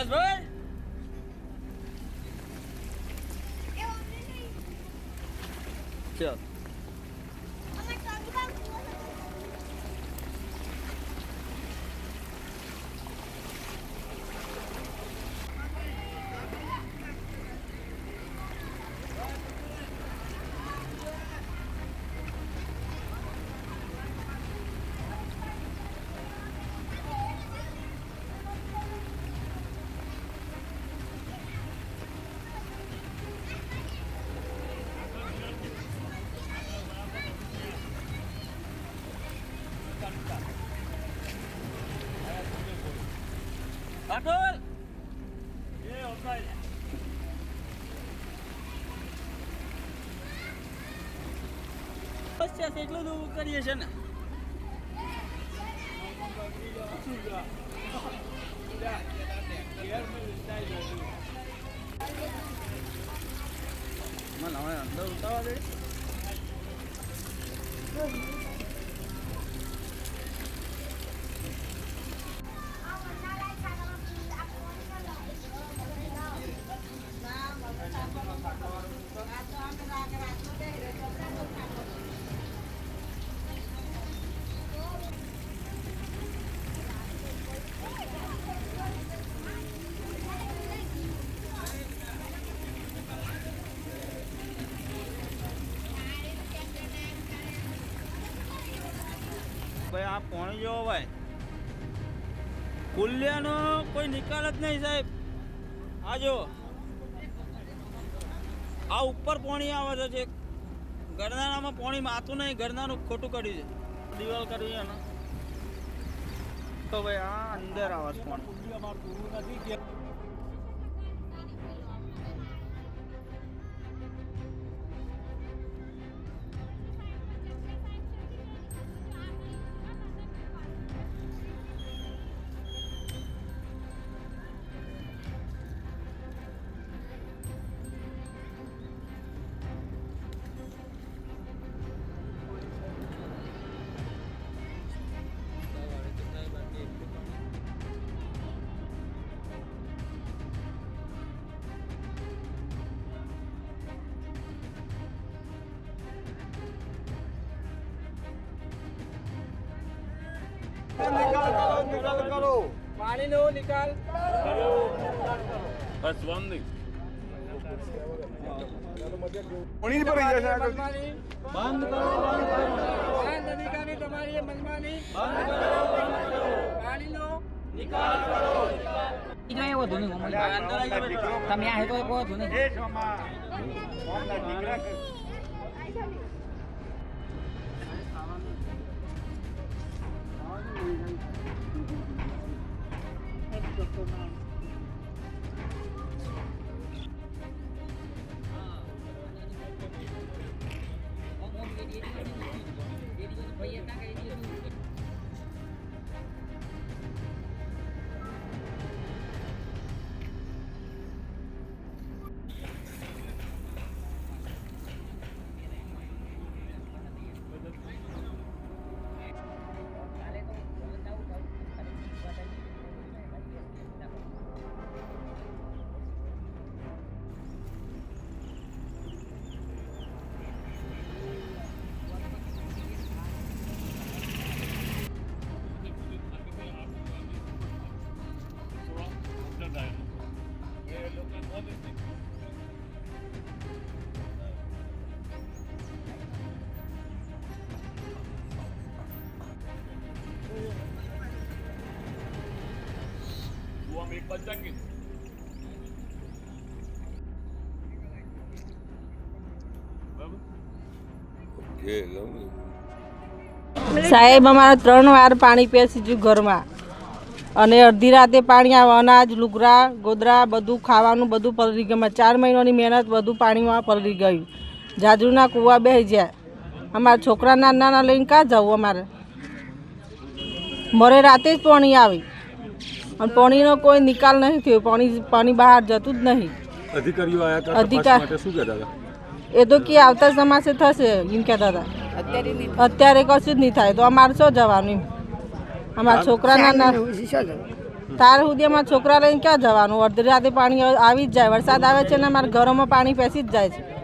જસભાઈ ચાલ. પાટોલ બસ છે એટલું તો કરીએ છે ને. મને હવે અંદર ઉતાવવા દે. આ પોણી જેવો ભાઈ? કુલ્યાનો કોઈ નિકાલ જ નહીં સાહેબ. આ જો. આ ઉપર પોણી આવે છે ગરનાળામાં પોણી માતું નહીં ગરનાનું ખોટું કર્યું છે. દિવાલ કરી એનું. તો ભાઈ આ અંદર આવે છે પોણી. પાણીનો નિકાલ બસ વાંધી પાણી પર રહી જશે આગળ બંધ કરો બંધ તમારી મનમાની. બંધ કરો પાણીનો એવો ધૂની તમે આ હેતો એવો ધૂની. Thank you so much. સાહેબ, અમારે ત્રણ વાર પાણી પીએ ઘરમાં. અને અડધી રાતે પાણી આવે, અનાજ લુગરા ગોદરા, બધું ખાવાનું, બધું પલરી ગયું. ચાર મહિનાની મહેનત બધું પાણીમાં પલરી ગયું. જાજરૂના કૂવા બે જાય. અમારા છોકરા નાના લઈને ક્યાં જવું અમારે? મરે રાતે જ પાણી આવે. અને પાણીનો કોઈ નિકાલ નહીં થયો. પાણી પાણી બહાર જતું જ નહીં. અધિકારીઓ આયા હતા અધિકાર- શું કહેતા હતા? એ તો કે આવતા સમાસે થશે એમ કહેતા હતા. અત્યારે કશું જ નહીં થાય. તો અમારે શું જવાનું એમ? અમારા છોકરાના ના તાર સુધી અમારા છોકરા લઈને ક્યાં જવાનું? અડધી રાતે પાણી આવી જ જાય. વરસાદ આવે છે ને અમારા ઘરોમાં પાણી પેસી જ જાય છે.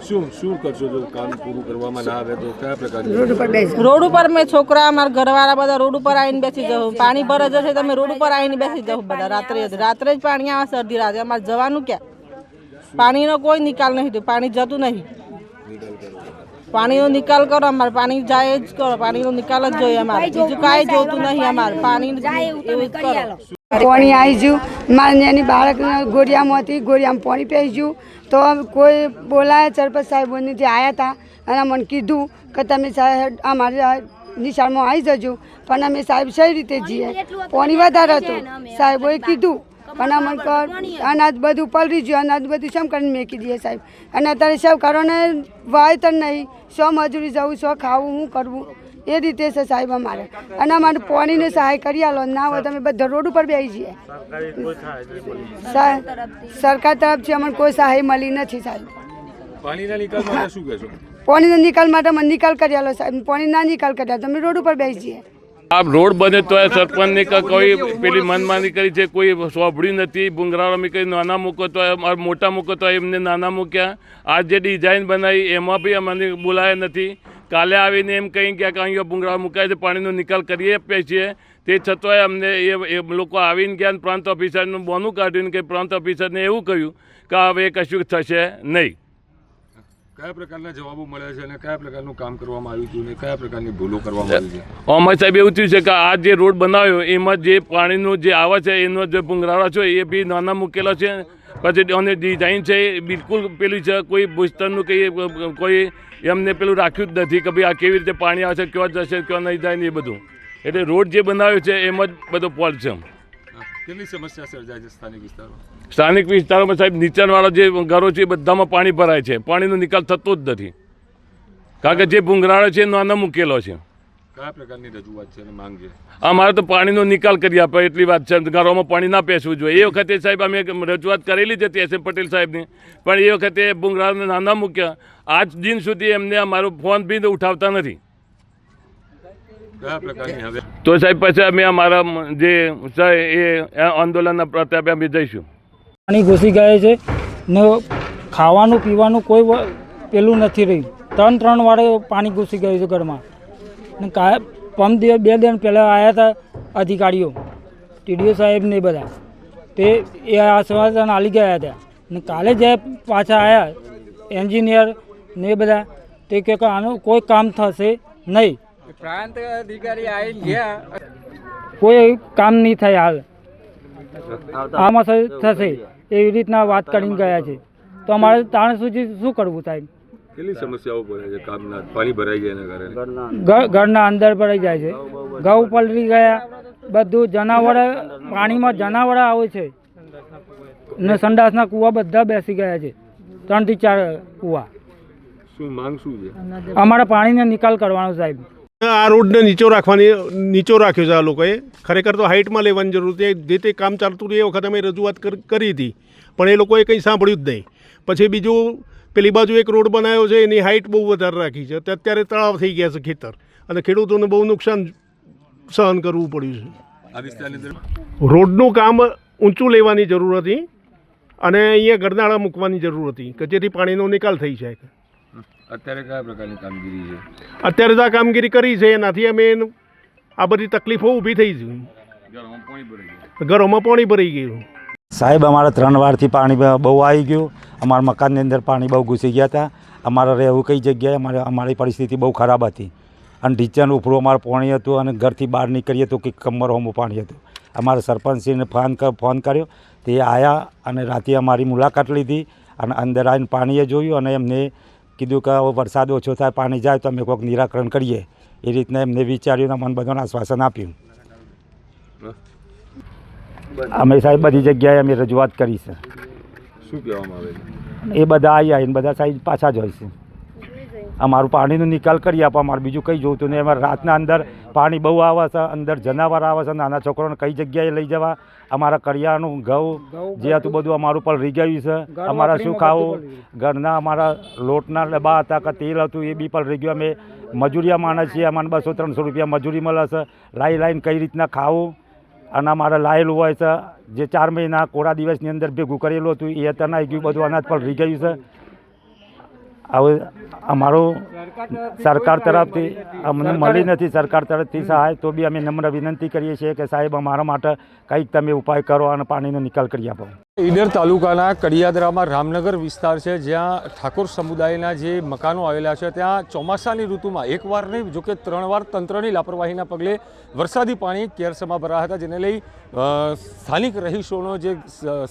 શું શું કરશો જો કામ પૂરું કરવામાં ના આવે તો કયા પ્રકારની રોડ ઉપર મેં છોકરા અમારા ઘરવાળા બધા રોડ ઉપર આવીને બેસી જવું પાણી ભરે જશે તમે રોડ ઉપર આવીને બેસી જવું બધા રાત્રે જ રાત્રે જ પાણી આવે છે અડધી રાતે. અમારે જવાનું ક્યાં? પાણીનો કોઈ નિકાલ નહીં થયો પાણી જતું નહીં. પાણીનો નિકાલ કરો અમારે પાણી જાય જ કરો પાણીનો નિકાલ જ જોઈએ અમારે. બીજું કાંઈ જોતું નહીં અમારે. પાણી એવું જ કરો પાણી આવી ગયું મારા એની બાળકને ગોરિયામાં હતી ગોરિયામાં પાણી પી ગયું તો કોઈ બોલાયા સરપંચ સાહેબોને જે આવ્યા હતા અને મને કીધું કે તમે સાહેબ અમારે નિશાળમાં આવી જજો. પણ અમે સાહેબ સહી રીતે જઈએ પાણી વધારે હતું. સાહેબોએ કીધું. પણ અમને કર અનાજ બધું પલરી ગયું. અનાજ બધું શમ કરીને મેકી દઈએ સાહેબ? અને અત્યારે સૌ કારણે તો નહીં. સો મજૂરી જવું સો ખાવું હું કરવું? એ રીતે છે સાહેબ અમારે. અને અમારે પોણીને સહાય કરી આલો. ના હોય તમે બધા રોડ ઉપર બેસી જઈએ. સરકાર તરફથી અમને કોઈ સહાય મળી નથી સાહેબ. પાણીના નિકાલ માટે અમે નિકાલ માટે મને નિકાલ કરી આલો સાહેબ. પાણી ના નિકાલ કરી આલો. તમે રોડ ઉપર બેસી જઈએ. આ રોડ બને તો સરપંચને કોઈ પેલી મનમાની કરી છે કોઈ સોંભળ્યું નથી ભૂંગરાળામાં કરી નાના મૂકો તો મોટા મૂકો તો એમને નાના મૂક્યા. આ જે ડિઝાઇન બનાવી એમાં બી અમને બોલાયા નથી. કાલે આવીને એમ કહી કે કાંઈ ભૂંગળા મુકાય છે પાણીનો નિકાલ કરીએ આપીએ છીએ. તે છતાંય અમને એ એ લોકો આવીને ગયા પ્રાંત ઓફિસરનું બોનું કાઢ્યું કે પ્રાંત ઓફિસરને એવું કહ્યું કે હવે કશું થશે નહીં. કયા પ્રકારના જવાબો મળ્યા છે અને કયા પ્રકારનું કામ કરવામાં આવ્યું હતું અને કયા પ્રકારની ભૂલો કરવામાં આવી છે? અમાર સાહેબ એવું થયું છે કે આ જે રોડ બનાવ્યો એમાં જે પાણીનું જે આવે છે એનો જે ભૂંગરાળા છે એ બી નાના મૂકેલા છે. પછી અને ડિઝાઇન છે એ બિલકુલ પેલી છે કોઈ ભૂસ્તરનું કે કોઈ એમને પેલું રાખ્યું જ નથી કે ભાઈ આ કેવી રીતે પાણી આવશે ક્યાં જશે ક્યાં નહીં જાય ને એ બધું. એટલે રોડ જે બનાવ્યો છે એમાં જ બધો ફોલ્ટ છે. કેટલી સમસ્યા સર્જાય છે સ્થાનિક વિસ્તારમાં? સ્થાનિક વિસ્તારોમાં સાહેબ નીચાણવાળા જે ઘરો છે એ બધામાં પાણી ભરાય છે. પાણીનો નિકાલ થતો જ નથી. કારણ કે જે ભૂંગરાળો છે એ નાનો મૂકેલો છે. કયા પ્રકારની રજૂઆત છે અને માંગ છે? અમારે તો પાણીનો નિકાલ કરી આપે એટલી વાત છે. ઘરોમાં પાણી ના પેસવું જોઈએ. એ વખતે સાહેબ અમે રજૂઆત કરેલી જ હતી એસ એમ પટેલ સાહેબની. પણ એ વખતે બુંગરાને નાના મૂક્યા. આજ દિન સુધી એમને અમારો ફોન બી ઉઠાવતા નથી. તો સાહેબ પછી અમે અમારા જે છે એ આંદોલનના પ્રતાપે અમે જઈશું. પાણી ઘૂસી ગયા છે ને ખાવાનું પીવાનું કોઈ પેલું નથી રહ્યું. ત્રણ ત્રણ વારે પાણી ઘૂસી ગયું છે ઘરમાં. ને કા પંપ દિવસ બે દિન પહેલાં આવ્યા હતા અધિકારીઓ ટીડીઓ સાહેબ ને બધા. તે એ આશ્વાસન આલી ગયા હતા. ને કાલે જે પાછા આવ્યા એન્જિનિયર ને બધા તે કે કે આનું કોઈ કામ થશે નહીં. પ્રાંત અધિકારી આવી ગયા. કોઈ કામ નહીં થાય હાલ. આમાં થશે. એવી રીતના વાત કરીને ગયા છે. તો અમારે તાણ સુધી શું કરવું સાહેબ? કેટલી સમસ્યાઓ પડે છે? કામના પાણી ભરાઈ ગયા એના કારણે. ઘરના અંદર. ભરાઈ જાય છે. ઘઉં પલરી ગયા બધું જનાવર પાણીમાં જનાવર આવે છે. ને સંડાસના કૂવા બધા બેસી ગયા છે. ત્રણથી ચાર કૂવા. શું માંગ શું છે? અમારે પાણીનો નિકાલ કરવાનો સાહેબ. આ રોડને નીચો રાખવાની નીચો રાખ્યો છે આ લોકોએ. ખરેખર તો હાઇટમાં લેવાની જરૂર છે. જે તે કામ ચાલતું હતું એ વખત અમે રજૂઆત કરી હતી. પણ એ લોકોએ કંઈ સાંભળ્યું જ નહીં. પછી બીજું પેલી બાજુ એક રોડ બનાવ્યો છે એની હાઇટ બહુ વધારે રાખી છે. તો અત્યારે તળાવ થઈ ગયા છે ખેતર. અને ખેડૂતોને બહુ નુકસાન સહન કરવું પડ્યું છે. રોડનું કામ ઊંચું લેવાની જરૂર હતી અને અહીંયા ગરનાળા મૂકવાની જરૂર હતી કે જેથી પાણીનો નિકાલ થઈ જાય. અત્યારે કયા પ્રકારની કામગીરી છે? અત્યારે તો આ કામગીરી કરી છે એનાથી અમે આ બધી તકલીફો ઊભી થઈ છે. ઘરમાં પાણી ભરાઈ ગયું. ઘરોમાં પાણી ભરાઈ ગયું. સાહેબ, અમારે ત્રણ વારથી પાણી બહુ આવી ગયું. અમારા મકાનની અંદર પાણી બહુ ઘૂસી ગયા હતા. અમારે રહેવું કઈ જગ્યાએ અમારે, અમારી પરિસ્થિતિ બહુ ખરાબ હતી. અને ઢીચન ઉપરું અમારું પાણી હતું અને ઘરથી બહાર નીકળીએ તો કંઈક કમર હોમું પાણી હતું. અમારા સરપંચશ્રીને ફોન ફોન કર્યો. તે આવ્યા અને રાતે અમારી મુલાકાત લીધી અને અંદર આવીને પાણીએ જોયું અને એમને કીધું કે, હવે વરસાદ ઓછો થાય, પાણી જાય, તો અમે કોઈક નિરાકરણ કરીએ. એ રીતના એમને વિચાર્યું અને મન બધાને આશ્વાસન આપ્યું. અમે સાહેબ બધી જગ્યાએ અમે રજૂઆત કરી છે. શું કહેવામાં આવે છે? એ બધા આવી આવીને બધા સાહેબ પાછા જ હોય છે. અમારું પાણીનો નિકાલ કરી આપો અમારે બીજું કંઈ જોતું નહીં. અમારે રાતના અંદર પાણી બહુ આવે છે અંદર જનાવર આવે છે નાના છોકરાઓને કઈ જગ્યાએ લઈ જવા? અમારા કરિયાનું ઘઉં જે હતું બધું અમારું પર રહી ગયું છે. અમારા શું ખાવું? ઘરના અમારા લોટના ડબ્બા હતા કે તેલ હતું એ બી પર રહી ગયું. અમે મજૂરિયા માણસ છીએ અમારે બસો ત્રણસો રૂપિયા મજૂરી મળે છે. લાઈ લાઈન કઈ રીતના ખાવું? અને અમારે લાયેલું હોય છે, જે ચાર મહિના કોરા દિવસની અંદર ભેગું કરેલું હતું, એ અત્યારે ગયું બધું અનાજ પણ રહી ગયું છે. હવે અમારું સરકાર તરફથી, અમને મળી નથી સરકાર તરફથી સહાય, તો બી અમે નમ્ર વિનંતી કરીએ છીએ કે સાહેબ અમારા માટે કંઈક તમે ઉપાય કરો અને પાણીનો નિકાલ કરી આપો. ઈડર તાલુકાના કડિયાદરામાં રામનગર વિસ્તાર છે, જ્યાં ઠાકોર સમુદાયના જે મકાનો આવેલા છે, ત્યાં ચોમાસાની ઋતુમાં એકવાર નહીં જોકે ત્રણ વાર તંત્રની લાપરવાહીના પગલે વરસાદી પાણી કેરસમાં ભરાયા હતા, જેને લઈ સ્થાનિક રહીશોનો જે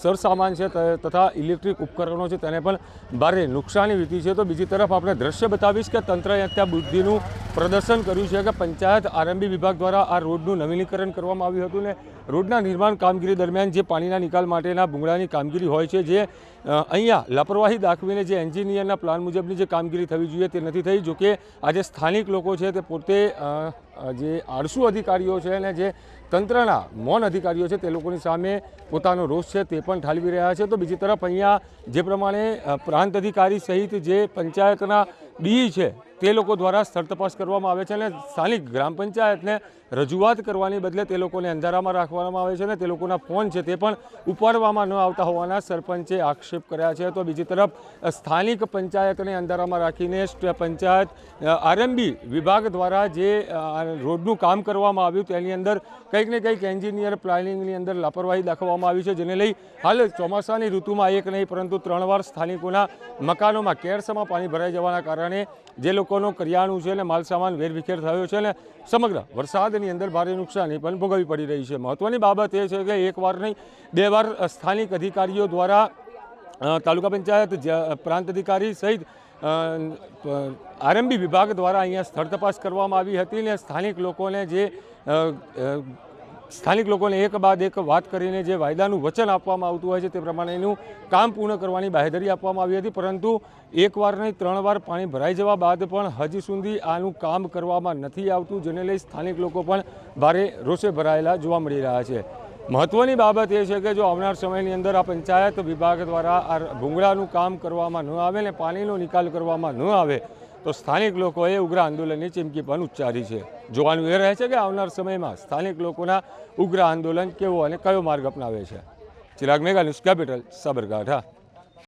સરસામાન છે તથા ઇલેક્ટ્રિક ઉપકરણો છે, તેને પણ ભારે નુકસાની વીતી છે. તો બીજી તરફ આપણે દ્રશ્ય બતાવીશ કે તંત્રએ ત્યાં બુદ્ધિનું પ્રદર્શન કર્યું છે કે પંચાયત આરએમબી વિભાગ દ્વારા આ રોડનું નવીનીકરણ કરવામાં આવ્યું હતું ને રોડના નિર્માણ કામગીરી દરમિયાન જે પાણીના નિકાલ માટેના ભૂંગળાની કામગીરી હોય છે, જે અહીંયા લાપરવાહી દાખવીને જે એન્જિનિયરના પ્લાન મુજબની જે કામગીરી થવી જોઈએ તે નથી થઈ જોકે આજે સ્થાનિક લોકો છે તે પોતે જે આળસુ અધિકારીઓ છે અને જે તંત્રના મૌન અધિકારીઓ છે તે લોકોની સામે પોતાનો રોષ છે તે પણ ઠાલવી રહ્યા છે. તો બીજી તરફ અહીંયા જે પ્રમાણે પ્રાંત અધિકારી સહિત જે પંચાયતના ડી છે તે લોકો દ્વારા સ્થળ તપાસ કરવામાં આવે છે અને સ્થાનિક ગ્રામ પંચાયતને રજૂઆત કરવાની બદલે તે લોકોને અંધારામાં રાખવામાં આવે છે અને તે લોકોના ફોન છે તે પણ ઉપાડવામાં ન આવતા હોવાના સરપંચે આક્ષેપ કર્યા છે. તો બીજી તરફ, સ્થાનિક પંચાયતને અંધારામાં રાખીને પંચાયત આરએમબી વિભાગ દ્વારા જે રોડનું કામ કરવામાં આવ્યું તેની અંદર કંઈક ને કંઈક એન્જિનિયર પ્લાનિંગની અંદર લાપરવાહી દાખવવામાં આવી છે. જેને લઈ હાલ ચોમાસાની ઋતુમાં એક નહીં પરંતુ ત્રણ વાર સ્થાનિકોના મકાનોમાં કેરસમાં પાણી ભરાઈ જવાના કારણે જે લોકોનો કરિયાણું છે અને માલસામાન વેરવિખેર થયો છે અને સમગ્ર વરસાદની અંદર ભારે નુકસાની પણ ભોગવવી પડી રહી છે. મહત્ત્વની બાબત એ છે કે એક વાર નહીં, બે વાર સ્થાનિક અધિકારીઓ દ્વારા તાલુકા પંચાયત પ્રાંત અધિકારી સહિત આરએમબી વિભાગ દ્વારા અહીંયા સ્થળ તપાસ કરવામાં આવી હતી ને સ્થાનિક લોકોને જે સ્થાનિક લોકોને એક બાદ એક વાત કરીને જે વાયદાનું વચન આપવામાં આવતું હોય છે તે પ્રમાણેનું કામ પૂર્ણ કરવાની બાહેધરી આપવામાં આવી હતી, પરંતુ એકવાર નહીં, ત્રણ વાર પાણી ભરાઈ જવા બાદ પણ હજી સુધી આનું કામ કરવામાં નથી આવતું, જેને લઈ સ્થાનિક લોકો પણ ભારે રોષે ભરાયેલા જોવા મળી રહ્યા છે. મહત્વની બાબત એ છે કે જો આવનાર સમયની અંદર આ પંચાયત વિભાગ દ્વારા આ ભૂંગળાનું કામ કરવામાં ન આવે ને પાણીનો નિકાલ કરવામાં ન આવે તો સ્થાનિક લોકોએ ઉગ્ર આંદોલનની ચીમકી પણ ઉચ્ચારી છે. જોવાનું એ રહે છે કે આવનાર સમયમાં સ્થાનિક લોકોના ઉગ્ર આંદોલન કેવો અને કયો માર્ગ અપનાવે છે. Chirag Megha news capital, Sabarkantha.